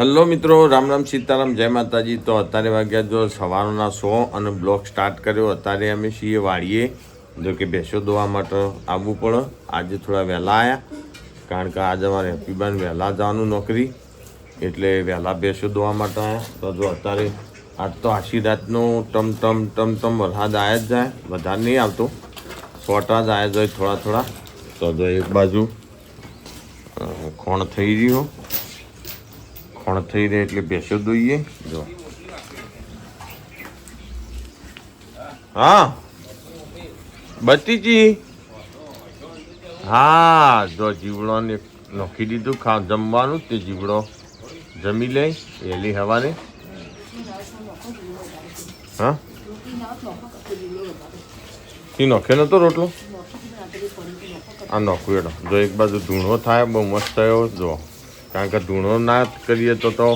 Hello મિત્રો, રામ રામ સીતારામ, જય માતાજી. તો અત્યારે વાગ્યા જો સવારના સો અને બ્લોક સ્ટાર્ટ કર્યો. અત્યારે અમે છીએ વાળીએ જો કે ભેંસો દોવા માટે આવવું પડે. આજે થોડા વહેલા આવ્યા કારણ કે આજે અમારે હેપીબાન વહેલા જવાનું નોકરી. એટલે વહેલા ભેંસો દોવા માટે આવ્યા તો જો અત્યારે આજ તો આશી રાતનો ટમ ટમ ટમ ટમ વરસાદ આવ્યા જ જાય. વધારે નહીં આવતો. સોટા જ આવ્યા જાય થોડા થોડા. તો જો એક બાજુ ખોણ થઈ રહ્યું. ખોણ થઈ રહે એટલે ભેંસો દોઈએ. જો. હા. બતીજી. હા, જો જીવડોને નોખી દીધું, ખા જમવાનું તે જીવડો જમી લે એલી હવાને. હા? એ નોખે નતો રોટલો? આ નોખું એડો જો એક બાજુ ધૂણો થાય, બહુ મસ્ત થયો, જો. કારણ કે ધૂણો ના કરીએ તો તો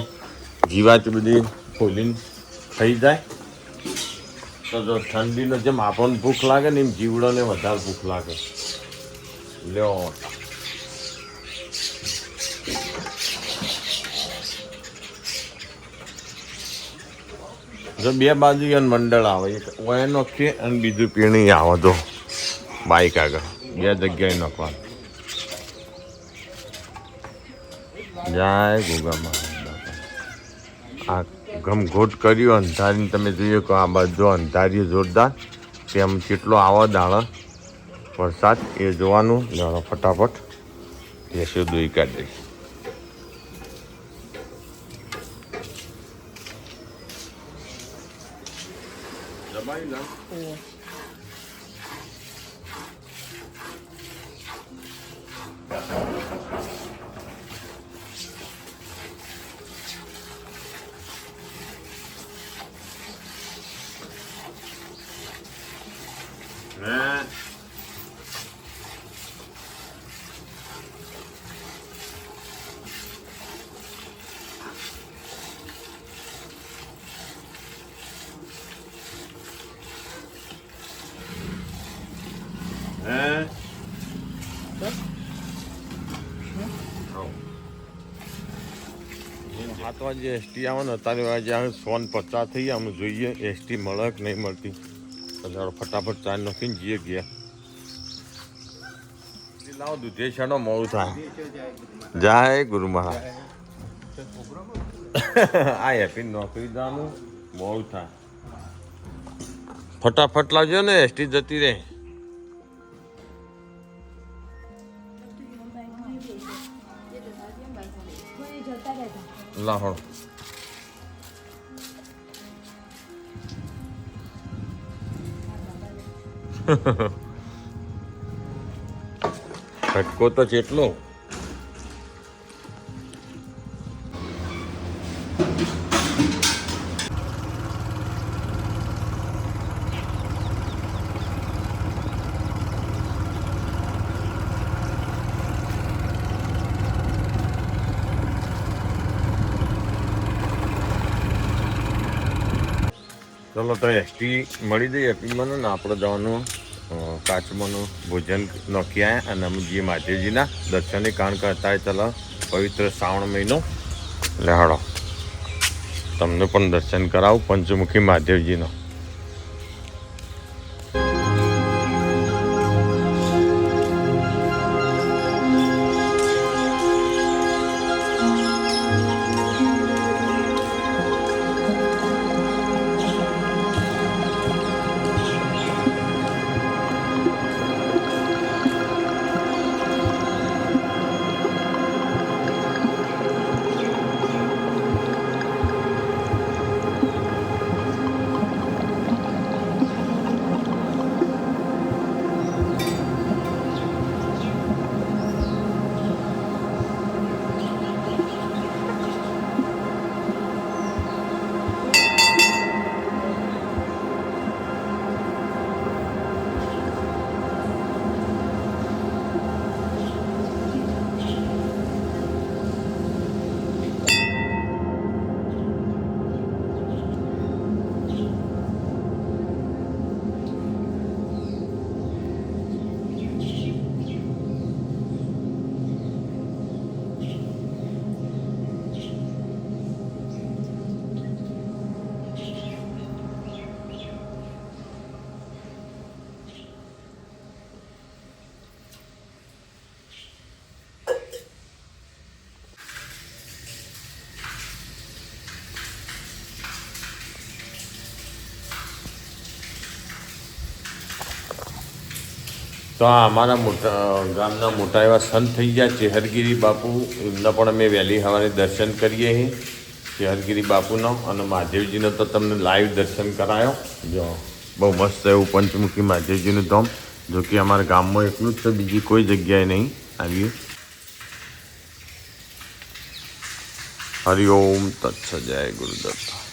જીવાત બધી ખોલીને થઈ જાય. તો જો ઠંડીનો જેમ આપણને ભૂખ લાગે ને એમ જીવડોને વધારે ભૂખ લાગે. લ્યો જો બે બાજુ એને મંડળ આવે, એક ઓય નોખીએ અને બીજું પીણી આવે. તો બાઈક આગળ, બે જગ્યાએ નોખવાનું. જય ગોગામાં. આ ઘમઘોટ કર્યો અંધારીને તમે જોઈએ કે આ બાજુ અંધારી જોરદાર તેમ કેટલો આવો દાણો. વરસાદ એ જોવાનું દાડો ફટાફટ. એસો દોઈ કાઢી. દઈશ સાત વાગે એસટી આવે ને અત્યારે વાગે આવે સોન પચાસ થઈ ગયા. અમે જોઈએ. એસટી મળે કે નહીં મળતી? તો ચાલો ફટાફટ ચાર નાખીને જઈએ ગયા લાવો દૂધે. છાનો મોડું થાય. જાય ગુરુ મહારાજ. આ હેપી નોકરી જવાનું મોડું થાય. ફટાફટ લાવજો ને એસટી જતી રહે. લાહોડ ફટકો તો જેટલો ચલો તો એસટી મળી જઈએ. એપીમાં ને આપણે જવાનું કાચમાંનું ભોજન નોખી આવ્યા અને અમે જે મહાદેવજીના દર્શને કારણ કરતા ચાલો. પવિત્ર શ્રાવણ મહિનો. એટલે તમને પણ દર્શન કરાવું, પંચમુખી મહાદેવજીનો તો અમારા મોટા, ગામના મોટા એવા સંત થઈ ગયા, ચેહરગીરી બાપુ. એમના પણ અમે વહેલી સવારે દર્શન કરીએ છીએ ચેહરગીરી બાપુનો અને મહાદેવજીનો તો તમને લાઈવ દર્શન કરાયો. જો, બહુ મસ્ત એવું પંચમુખી મહાદેવજીનું ધામ. જો કે અમારા ગામમાં એટલું જ છે, બીજી કોઈ જગ્યાએ નહીં. આવ્યું હરિઓમ તત્સ જય ગુરુદત્ત.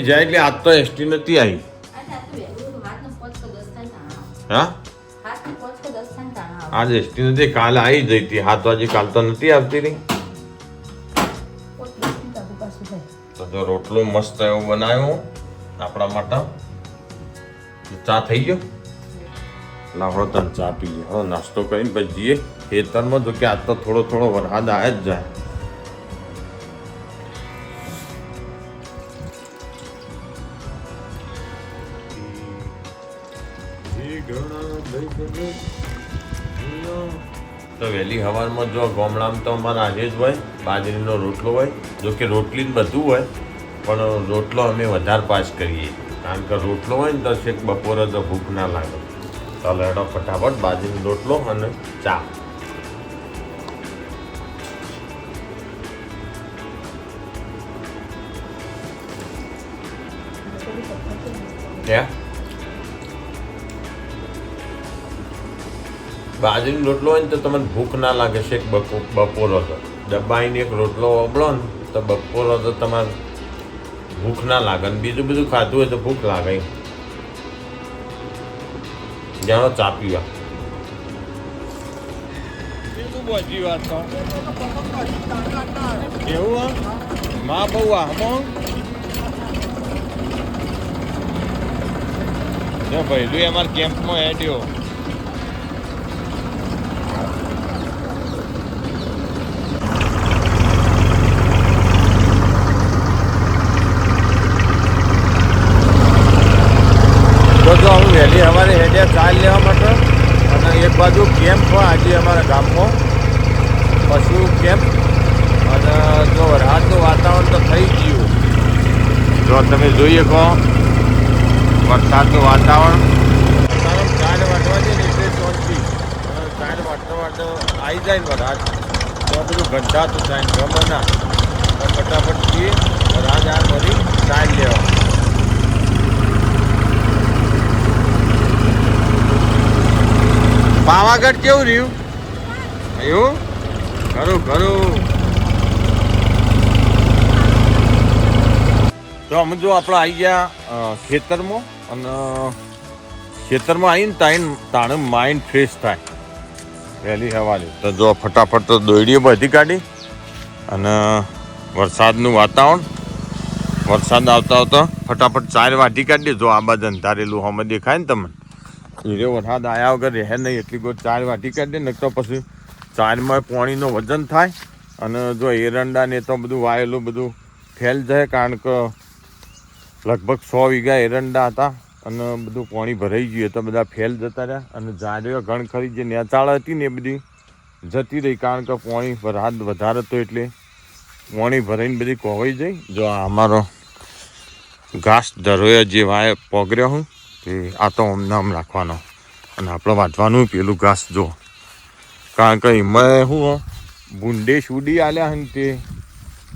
અમે જાય એટલે આજ તો એસટી નથી આવી. હા? આજ એસટી નથી, કાલ આવી જઈ હતી. હાથ વાગે કાલ તો નથી આવતી રહી. તો જો રોટલો મસ્ત એવો બનાવ્યો આપણા માટે. ચા થઈ ગયો? લાવડો તને ચા પીએ હવે નાસ્તો કરીને પછી જઈએ ખેતરમાં જો કે આજ તો થોડો થોડો વરસાદ આવે જ જાય. તો વહેલી સવારમાં જો ગામડામાં તો અમારા આજે જ હોય બાજરીનો રોટલો હોય, જો કે રોટલી જ બધું હોય, પણ રોટલો અમે વધારે પાસ કરીએ. કારણ કે રોટલો હોય ને તો છેક બપોરે તો ભૂખ ના લાગે. તો લડો ફટાફટ બાજરીનો રોટલો અને ચા. ત્યાં બાજરીનો રોટલો હોય ને તો તમને ભૂખ ના લાગે છે બપો, બપોરો તો. દબાઈને એક રોટલો ઓબળો ને તો બપોરો તો તમારે ભૂખ ના લાગે ને બીજું બધું ખાધું હોય તો ભૂખ લાગે જાણો ચા પીવા. કેવું માં બહુ આમો ભાઈ કેમ્પમાં હેડ્યો તો જો હું વહેલી સવારે હેડ્યા ચાલ લેવા માટે અને એક કેમ્પ હોય આજે અમારા ગામમાં. પશુ કેમ્પ. અને જો રાતનું વાતાવરણ તો થઈ ગયું. જો તમે જોઈએ કહો વરસાદનું વાતાવરણ. ચાર વાટવા છે ને એટલે ચોથી ચાર વાટતા વાટો આવી જાય ને વરસાદ. તો બધું ગંધાતું થાય ગમે ના ફટાફટ પીએ રાજ આ કરી ચાલ લેવા. પાવાગઢ કેવું રહ્યું? એવું ખરું ખરું. તો અમે જો આપણે આવી ગયા ખેતરમાં અને ખેતરમાં આવીને તાઈન, તાણે માઇન્ડ ફ્રેશ થાય. વહેલી સવારે. તો જો ફટાફટ તો દોડીએ બધી કાઢી અને વરસાદનું વાતાવરણ. વરસાદ આવતા આવતા ફટાફટ ચાર વાટી કાઢી જો આ બાજુ અંધારેલું હમે દેખાય ને તમને. હીરે વરસાદ આવ્યા વગર રહે નહીં, એટલી ગોળ ચાર વાટી કરી દે ને તો પછી ચારમાં પાણીનો વજન થાય. અને જો એરંડા ને તો બધું વાયેલું બધું ફેલ જાય, કારણ કે લગભગ સો વીઘા એરંડા હતા અને બધું પાણી ભરાઈ ગયું તો બધા ફેલ જતા રહ્યા. અને ઝાડીઓ ઘણ ખરી જે નેચાળ હતી ને એ બધી જતી રહી, કારણ કે પાણી વરસાદ વધારે હતો એટલે પાણી ભરાઈને બધી કોવાઈ જાય. જો અમારો ઘાસ ધરોયા જે વાય પોગર્યો હું તે આ તો નામ રાખવાનો અને આપણે વાંચવાનું પેલું ઘાસ જો. કારણ કે એમાં શું ભૂંડે સુડી આલ્યા ને તે.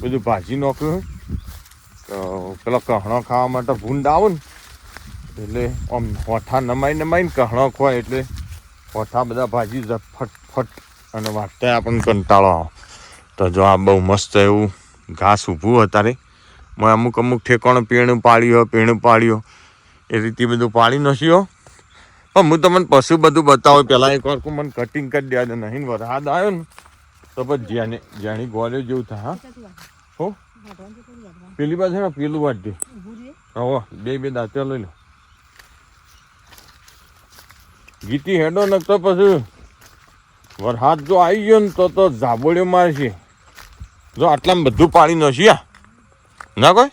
બધું ભાજી નાખ્યું પેલો કહણો ખાવા માટે ભૂંડ આવો ને. એટલે આમ હોઠા નમાઈ નમાઈને કહણો ખોય એટલે હોઠા બધા ભાજી ફટ ફટ અને વાટતા આપણને કંટાળો આવે. તો જો આ બહુ મસ્ત એવું ઘાસ ઊભું અત્યારે મેં અમુક અમુક ઠેકાણું પીણું પાડ્યો પીણું પાડ્યો એ રીતે બધું પાણી નસ્યો. પણ હું તમને પશુ બધું બતાવું. પહેલાં એક વાર મને કટિંગ કરી દે. દે નહીં વરસાદ આવ્યો ને, તો પછી જેને જ્યાંની ગોળ્યો જેવું થાય, હા? પેલી બાજુ ને પેલું વાટજે હો બે બે દાંતે લઈ લો. ગીતી હેડો ને તો પછી વરસાદ જો આવી ગયો ને, તો તો ઝાબોળ્યો મારશે. જો આટલામાં બધું પાણી નસ્યા. ના કોઈ?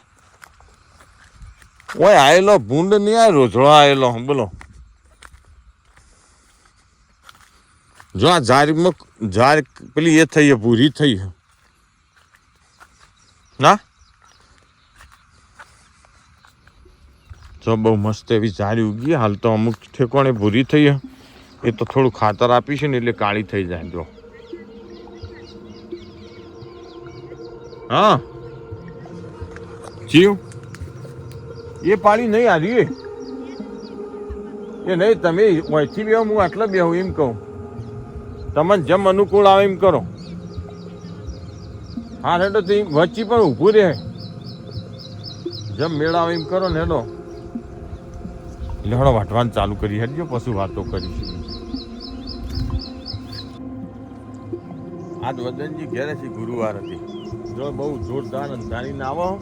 ઓય આવેલો ભૂંડ નહીં આ રોઝળો આયેલો બોલો. જો આ ઝાડમાં ઝાડ પેલી એ થઈ પૂરી થઈ. ના? જો બહુ મસ્ત એવી ઝાડ ઉગી હાલ તો અમુક ઠેકોણે ભૂરી થઈ. એ તો થોડું ખાતર આપીશું ને, એટલે કાળી થઈ જાય, જો. હા. જીવ. એ પાણી નહીં હારી એ. નહીં, તમે ઓછી બે હું આટલા બેહું એમ કહું. તમને જેમ અનુકૂળ આવે એમ કરો. હા, હેડો, તો વચ્ચે પણ ઊભું રહે. જેમ મેળાવે એમ કરો ને, હેડો. એટલે હડો, વાટવાનું ચાલુ કરી હેડજો પશુ વાતો કરીશું આજ વદનજી ઘેરે છે ગુરુવાર હતી. જો બહુ જોરદાર અંધારીને આવો.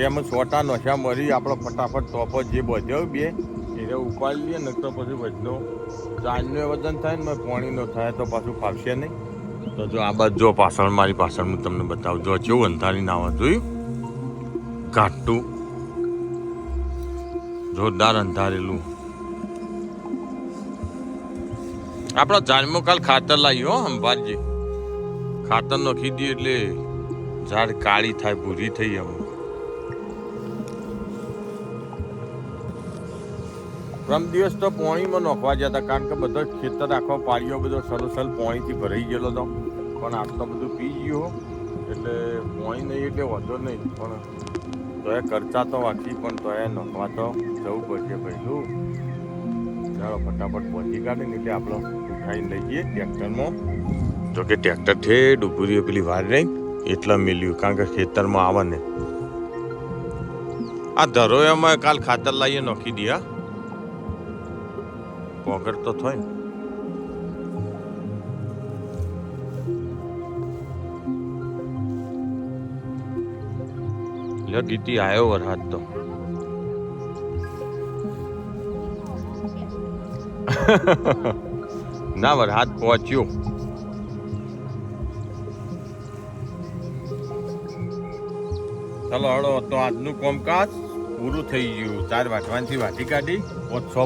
તેમ સોટા નશા મરી આપણો ફટાફટ ટોપો જે બધ્યો બે. એને ઉપાડી લઈએ ને તો પછી વજનો ચાંદનો વજન થાય ને પોણીનો થાય તો પાછું ફાવશે નહીં. તો જો આ બાજુ જો પાછળ, મારી પાછળ હું તમને બતાવું. જો કેવું અંધારી ના જોયું? ઘાટું. જોરદાર અંધારેલું. આપણો જાનમો કાલ ખાતર લાવ્યો અંબાજી. ખાતર નાખી દઈએ એટલે ઝાડ કાળી થાય, ભૂરી થઈ અમુક પ્રમ દિવસ તો પોણીમાં નોખવા જતા, કારણ કે બધો ખેતર આખો પાળીઓ બધો સલસલ પોણીથી ભરાઈ ગયેલો હતો પણ આટલો બધું પી ગયો એટલે પોણી નહીં એટલે વાંધો નહીં. પણ તોય ખર્ચા તો વાંચી, પણ તોય નોખવા તો જવું પડશે પહેલું ચાલો, ફટાફટ પહોંચી કાઢે ને એટલે આપણે ઉઠાઈને લઈ જઈએ ટ્રેક્ટરમાં. તો કે ટ્રેક્ટર ઠેડ ઊભું રહ્યું, પેલી વાર રહી એટલા મિલ્યું, કારણ કે ખેતરમાં આવે ને. આ ધરોયામાં કાલ ખાતર લાવીએ, નોખી દઈએ હા પોગર તો થાય. ને લ્યો દીદી આવ્યો વરસાદ તો. ના વરસાદ પહોંચ્યો. ચાલો હળો, તો આજનું કોમકાજ પૂરું થઈ ગયું. ચાર વાટવાનથી વાટી કાઢી, પોત છ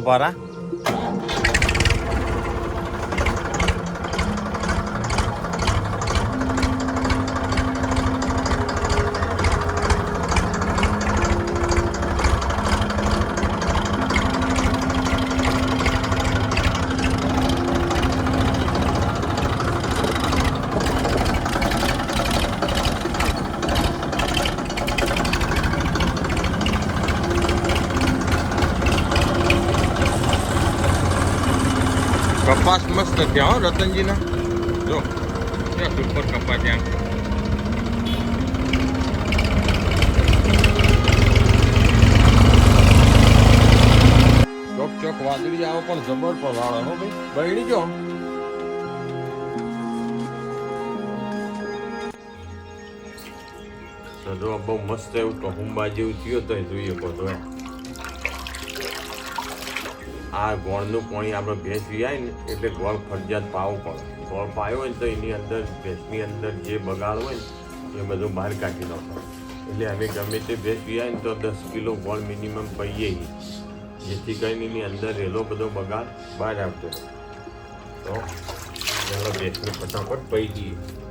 કપાસ મસ્ત ત્યાં હો, રતનજીના. જો ક્યાં સુપર કપાસ ત્યાં ચોક ચોક વાદળી આવો, પણ જબર પલાળે, હો, ભાઈ. જો. તો જો, બહુ મસ્ત એવું ટહુંબા જેવું થયો તો જોઈએ બધો આ ગોળનું પાણી આપણે ભેંસ વિયાય ને, એટલે ગોળ ફરજિયાત પાવું પડે. ગોળ પાયો હોય ને તો એની અંદર, ભેંસની અંદર જે બગાડ હોય ને, એ બધું બહાર કાઢી નાખો. એટલે અમે ગમે તે ભેંસ વિયાય ને તો દસ કિલો ગોળ મિનિમમ પહીએ જેથી કરીને એની અંદર રહેલો બધો બગાડ બહાર આવતો તો, ચાલો ભેંસને ફટાફટ પહી દઈએ.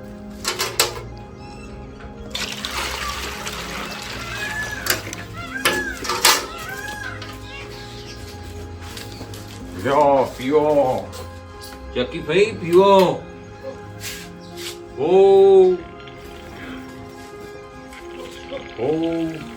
લ્યો પીઓ. ચકી ભાઈ પીઓ. ઓ ઓ